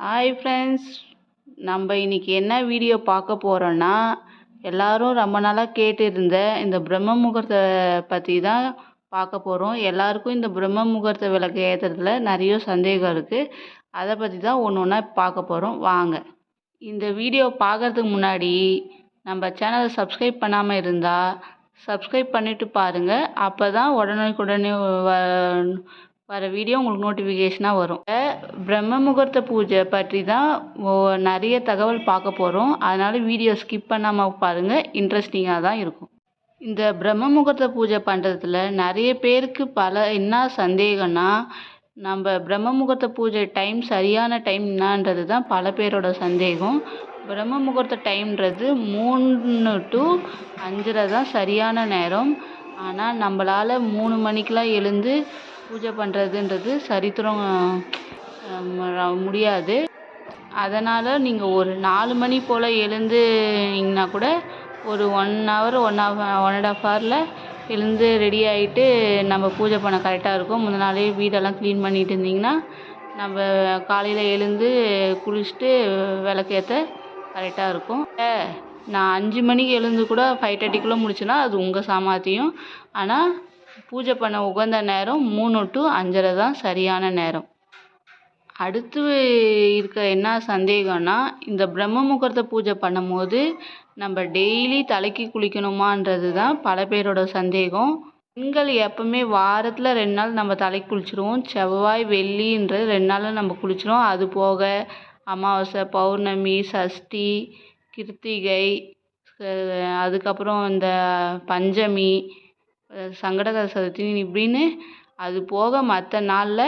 Hi friends நம்ம இன்னைக்கு என்ன வீடியோ பார்க்க போகிறோன்னா எல்லாரும் ரொம்ப நாளாக கேட்டிருந்த இந்த பிரம்ம முகூர்த்த பற்றி தான் பார்க்க போகிறோம் எல்லாருக்கும் இந்த பிரம்ம முகூர்த்த விளக்கு ஏற்றுறதுல நிறைய சந்தேகம் இருக்குது அதை பற்றி தான் ஒன்று ஒன்றா பார்க்க போகிறோம் வாங்க. இந்த வீடியோ பார்க்கறதுக்கு முன்னாடி நம்ம சேனலை சப்ஸ்கிரைப் பண்ணாமல் இருந்தால் சப்ஸ்கிரைப் பண்ணிவிட்டு பாருங்கள் அப்போ தான் உடனுக்குடனே வ வர வீடியோ உங்களுக்கு நோட்டிஃபிகேஷனாக வரும். பிரம்ம முகூர்த்த பூஜை பற்றி தான் ஓ- நிறைய தகவல் பார்க்க போகிறோம் அதனால் வீடியோ ஸ்கிப் பண்ணாமல் பாருங்கள் இன்ட்ரெஸ்டிங்காக தான் இருக்கும். இந்த பிரம்ம முகூர்த்த பூஜை பண்ணுறதுல நிறைய பேருக்கு பல என்ன சந்தேகம்னா நம்ம பிரம்ம முகூர்த்த பூஜை டைம் சரியான டைம் என்னன்றது தான் பல பேரோட சந்தேகம். பிரம்ம முகூர்த்த டைம்ன்றது மூணு டு அஞ்சரை தான் சரியான நேரம். ஆனால் நம்மளால் மூணு மணிக்கெலாம் எழுந்து பூஜை பண்ணுறதுன்றது சரித்திரம் முடியாது. அதனால் நீங்கள் ஒரு நாலு மணி போல் எழுந்துங்கன்னா கூட ஒரு one hour one hour one and half ஹவரில் எழுந்து ரெடி ஆகிட்டு நம்ம பூஜை பண்ண கரெக்டாக இருக்கும். முந்தின நாளே வீடெல்லாம் க்ளீன் பண்ணிட்டு இருந்தீங்கன்னா நம்ம காலையில் எழுந்து குளிச்சுட்டு விளக்கேற்ற கரெக்டாக இருக்கும். நான் அஞ்சு மணிக்கு எழுந்து கூட ஃபைவ் தேர்ட்டிக்குள்ளே முடிச்சுன்னா அது உங்கள் சாமர்த்தியம் ஆனால் பூஜை பண்ண உகந்த நேரம் மூணு டு அஞ்சரை தான் சரியான நேரம். அடுத்து இருக்க என்ன சந்தேகம்னா இந்த பிரம்ம முகூர்த்த பூஜை பண்ணும்போது நம்ம டெய்லி தலைக்கு குளிக்கணுமான்றது தான் பல பேரோட சந்தேகம். பெண்கள் எப்பவுமே வாரத்தில் ரெண்டு நாள் நம்ம தலைக்கு குளிச்சிருவோம். செவ்வாய் வெள்ளின்றது ரெண்டு நாளில் நம்ம குளிச்சிருவோம். அது போக அமாவாசை பௌர்ணமி சஷ்டி கிருத்திகை அதுக்கப்புறம் இந்த பஞ்சமி சங்கடகர சதுர்த்தி இப்படின்னு அது போக மற்ற நாளில்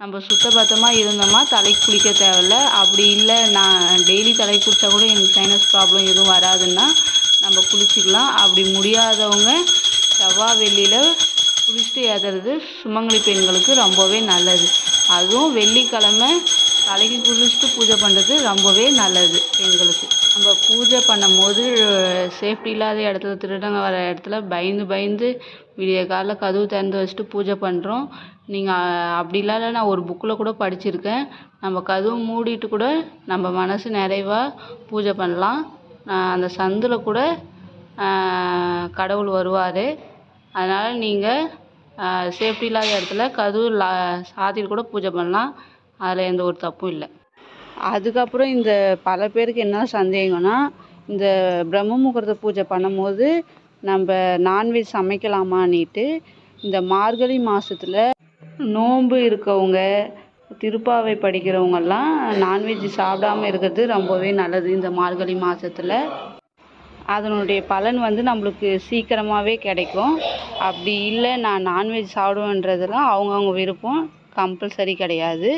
நம்ம சுத்தபத்தமாக இருந்தோமா? தலைக்கு குளிக்க தேவையில்ல. அப்படி இல்லை நான் டெய்லி தலைக்கு குளித்தா கூட எனக்கு சைனஸ் ப்ராப்ளம் எதுவும் வராதுன்னா நம்ம குளிச்சிக்கலாம். அப்படி முடியாதவங்க செவ்வாய் வெள்ளியில் குளிச்சுட்டு ஏதறது சுமங்கலி பெண்களுக்கு ரொம்பவே நல்லது. அதுவும் வெள்ளிக்கிழமை தலைக்கு குளிச்சுட்டு பூஜை பண்ணுறது ரொம்பவே நல்லது பெண்களுக்கு. நம்ம பூஜை பண்ணும்போது சேஃப்டி இல்லாத இடத்துல திருடங்க வர இடத்துல பயந்து பயந்து விடிய காலைல கதவு திறந்து வச்சுட்டு பூஜை பண்ணுறோம் நீங்கள் அப்படிலாம் இல்லை நான் ஒரு புக்கில் கூட படிச்சிருக்கேன். நம்ம கதவு மூடிட்டு கூட நம்ம மனசு நிறைவாக பூஜை பண்ணலாம். அந்த சந்தில் கூட கடவுள் வருவார். அதனால் நீங்கள் சேஃப்டி இல்லாத இடத்துல கதவு லா சாத்திட்டு கூட பூஜை பண்ணலாம். அதில் எந்த ஒரு தப்பும் இல்லை. அதுக்கப்புறம் இந்த பல பேருக்கு என்ன சந்தேகம்னா இந்த பிரம்ம முகூர்த்த பூஜை பண்ணும்போது நம்ம நான்வெஜ் சமைக்கலாமான்னுட்டு இந்த மார்கழி மாதத்தில் நோன்பு இருக்கவங்க திருப்பாவை படிக்கிறவங்கெல்லாம் நான்வெஜ் சாப்பிடாம இருக்கிறது ரொம்பவே நல்லது இந்த மார்கழி மாதத்தில் அதனுடைய பலன் வந்து நம்மளுக்கு சீக்கிரமாகவே கிடைக்கும். அப்படி இல்லை நான் நான்வெஜ் சாப்பிடுவேன்றதெல்லாம் அவங்கவுங்க விருப்பம். கம்பல்சரி கிடையாது.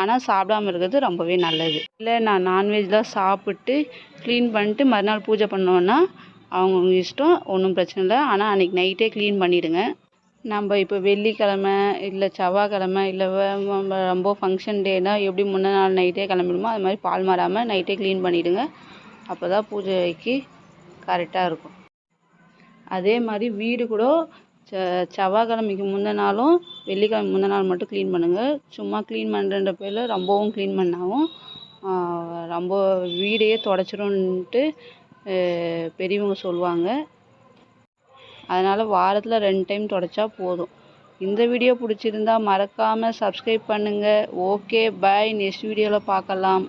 ஆனால் சாப்பிடாம இருக்கிறது ரொம்பவே நல்லது. இல்லை நான் நான்வெஜ்லாம் சாப்பிட்டு க்ளீன் பண்ணிட்டு மறுநாள் பூஜை பண்ணோன்னா அவங்கவுங்க இஷ்டம் ஒன்றும் பிரச்சனை இல்லை. ஆனால் அன்றைக்கி நைட்டே க்ளீன் பண்ணிவிடுங்க நம்ம இப்போ வெள்ளிக்கிழமை இல்லை செவ்வாய்க்கிழமை இல்லை ரொம்ப ஃபங்க்ஷன் டேனா எப்படி முன்ன நாள் நைட்டே கிளம்பிடுமோ அது மாதிரி பால் மாறாமல் நைட்டே க்ளீன் பண்ணிவிடுங்க அப்போ தான் பூஜைக்கு கரெக்டாக இருக்கும். அதே மாதிரி வீடு கூட செ செவ்வாய்க்கிழமைக்கு முந்தின நாளும் வெள்ளிக்கிழமை முந்தின நாள் மட்டும் க்ளீன் பண்ணுங்கள் சும்மா க்ளீன் பண்ணுறன்ற பேரில் ரொம்பவும் க்ளீன் பண்ணாவும் ரொம்ப வீடையே தொடச்சிரும்ன்ட்டு பெரியவங்க சொல்லுவாங்க. அதனால் வாரத்தில் ரெண்டு டைம் தொடச்சா போதும். இந்த வீடியோ பிடிச்சிருந்தா மறக்காமல் சப்ஸ்கிரைப் பண்ணுங்கள் ஓகே பாய் நெக்ஸ்ட் வீடியோவில் பார்க்கலாம்.